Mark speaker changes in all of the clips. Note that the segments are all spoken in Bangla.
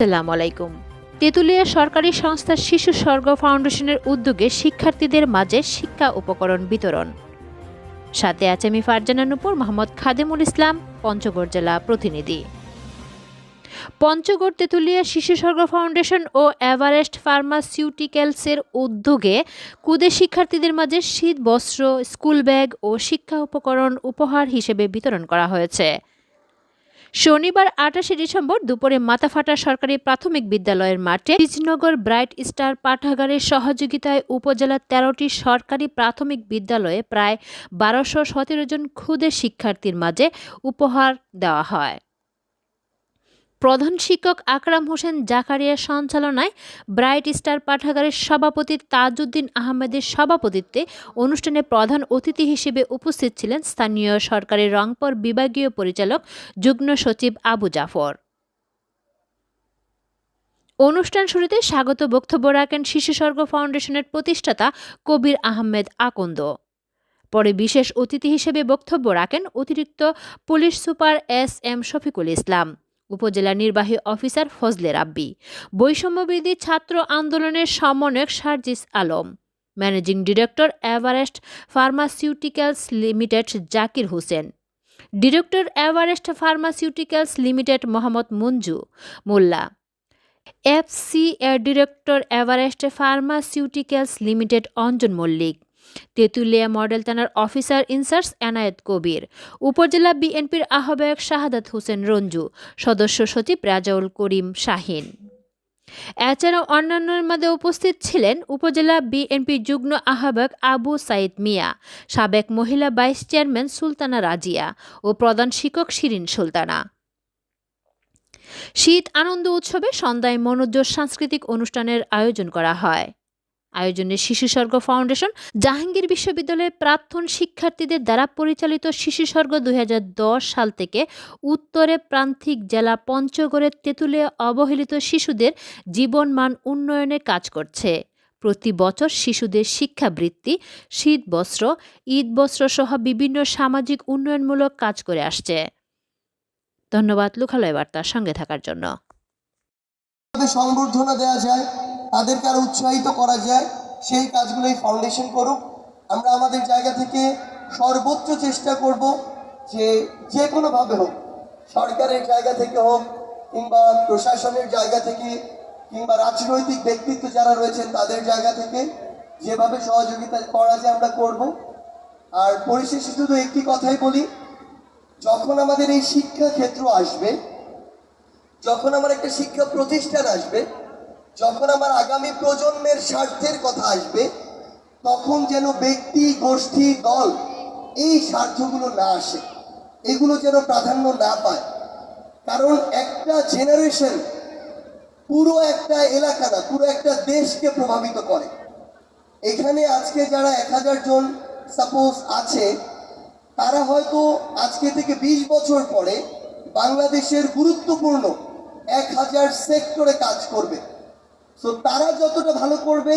Speaker 1: সালাম আলাইকুম তেঁতুলিয়া সরকারি সংস্থা শিশু স্বর্গ ফাউন্ডেশনের উদ্যোগে শিক্ষার্থীদের মাঝে শিক্ষা উপকরণ বিতরণ সাথে আছে আমি ফারজানা নুপুর মোহাম্মদ খাদেমুল ইসলাম পঞ্চগড় জেলা প্রতিনিধি পঞ্চগড় তেঁতুলিয়া শিশু স্বর্গ ফাউন্ডেশন ও এভারেস্ট ফার্মাসিউটিক্যালসের উদ্যোগে কুদে শিক্ষার্থীদের মাঝে শীত বস্ত্র স্কুল ব্যাগ ও শিক্ষা উপকরণ উপহার হিসেবে বিতরণ করা হয়েছে শনিবার আঠাশে ডিসেম্বর দুপুরে মাথাফাটা সরকারি প্রাথমিক বিদ্যালয়ের মাঠে বিজনগর ব্রাইট স্টার পাঠাগারের সহযোগিতায় উপজেলার তেরোটি সরকারি প্রাথমিক বিদ্যালয়ে প্রায় বারোশো সতেরো জন ক্ষুদে শিক্ষার্থীর মাঝে উপহার দেওয়া হয় প্রধান শিক্ষক আকরাম হোসেন জাকারিয়ার সঞ্চালনায় ব্রাইট স্টার পাঠাগারের সভাপতি তাজউদ্দিন আহমেদের সভাপতিত্বে অনুষ্ঠানে প্রধান অতিথি হিসেবে উপস্থিত ছিলেন স্থানীয় সরকারের রংপুর বিভাগীয় পরিচালক যুগ্ম সচিব আবু জাফর অনুষ্ঠান শুরুতে স্বাগত বক্তব্য রাখেন শিশুস্বর্গ ফাউন্ডেশনের প্রতিষ্ঠাতা কবির আহমেদ আকন্দ পরে বিশেষ অতিথি হিসেবে বক্তব্য রাখেন অতিরিক্ত police super S M Shafiqul Islam উপজেলা নির্বাহী অফিসার ফজলে রাব্বি বৈষম্যবিধি ছাত্র আন্দোলনের সমন্বয়ক Sarjis Alam managing director Everest pharmaceuticals limited Zakir Hossain director Everest pharmaceuticals limited Mohammad Manju Molla FCA director Everest pharmaceuticals limited Anjan Mallick Tetulia model থানার অফিসার ইনচার্জ এনায়েত কবির উপজেলা বিএনপির আহ্বায়ক শাহাদাত হোসেন রঞ্জু সদস্য সচিব রাজাউল করিম শাহিন এছাড়াও অন্যান্যের মধ্যে উপস্থিত ছিলেন উপজেলা বিএনপি যুগ্ম আহ্বায়ক আবু সাইদ মিয়া সাবেক মহিলা ভাইস চেয়ারম্যান সুলতানা রাজিয়া ও প্রধান শিক্ষক শিরিন সুলতানা শীত আনন্দ উৎসবে সন্ধ্যায় মনোজ সাংস্কৃতিক অনুষ্ঠানের আয়োজন করা হয় আয়োজনে স্বর্গ ফাউন্ডেশন জাহাঙ্গীর বিশ্ববিদ্যালয়ের প্রাক্তন শিক্ষার্থীদের দ্বারা পরিচালিত শিশুসর্গ দুই সাল থেকে উত্তরে প্রান্তিক জেলা পঞ্চগড়ের তেঁতুলে অবহেলিত শিশুদের জীবনমান উন্নয়নে কাজ করছে প্রতি বছর শিশুদের শিক্ষাবৃত্তি শীত বস্ত্র ঈদ বস্ত্র সহ বিভিন্ন সামাজিক উন্নয়নমূলক কাজ করে আসছে ধন্যবাদ লুখালয় বার্তার সঙ্গে থাকার জন্য
Speaker 2: সংবর্ধনা দেওয়া যায় তাদেরকে আরও উৎসাহিত করা যায় সেই কাজগুলো এই ফাউন্ডেশন করুক আমরা আমাদের জায়গা থেকে সর্বোচ্চ চেষ্টা করব যে যে কোনোভাবে হোক সরকারের জায়গা থেকে হোক কিংবা প্রশাসনের জায়গা থেকে কিংবা রাজনৈতিক ব্যক্তিত্ব যারা রয়েছেন তাদের জায়গা থেকে যেভাবে সহযোগিতা করা যায় আমরা করব আর পরিশেষে শুধু একটি কথাই বলি যখন আমাদের এই শিক্ষা ক্ষেত্র আসবে যখন আমার একটা শিক্ষা প্রতিষ্ঠান আসবে যখন আমার আগামী প্রজন্মের স্বার্থের কথা আসবে তখন যেন ব্যক্তি গোষ্ঠী দল এই স্বার্থগুলো না আসে এগুলো যেন প্রাধান্য না পায় কারণ একটা জেনারেশন পুরো একটা এলাকা না পুরো একটা দেশকে প্রভাবিত করে এখানে আজকে যারা এক হাজার জন সাপোজ আছে তারা হয়তো আজকে থেকে ২০ বছর পরে বাংলাদেশের গুরুত্বপূর্ণ এক হাজার সেক্টরে কাজ করবে সো তারা যতটা ভালো করবে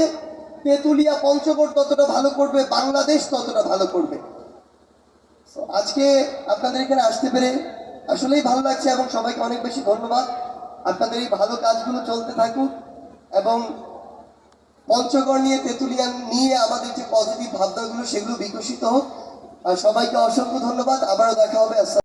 Speaker 2: তেঁতুলিয়া পঞ্চগড় ততটা ভালো করবে বাংলাদেশ ততটা ভালো করবে সো আজকে আপনাদের এখানে আসতে পেরে আসলেই ভালো লাগছে এবং সবাইকে অনেক বেশি ধন্যবাদ আপনাদের এই ভালো কাজগুলো চলতে থাকুক এবং পঞ্চগড় নিয়ে তেঁতুলিয়া নিয়ে আমাদের যে পজিটিভ ভাবনাগুলো সেগুলো বিকশিত হোক সবাইকে অসংখ্য ধন্যবাদ আবারও দেখা হবে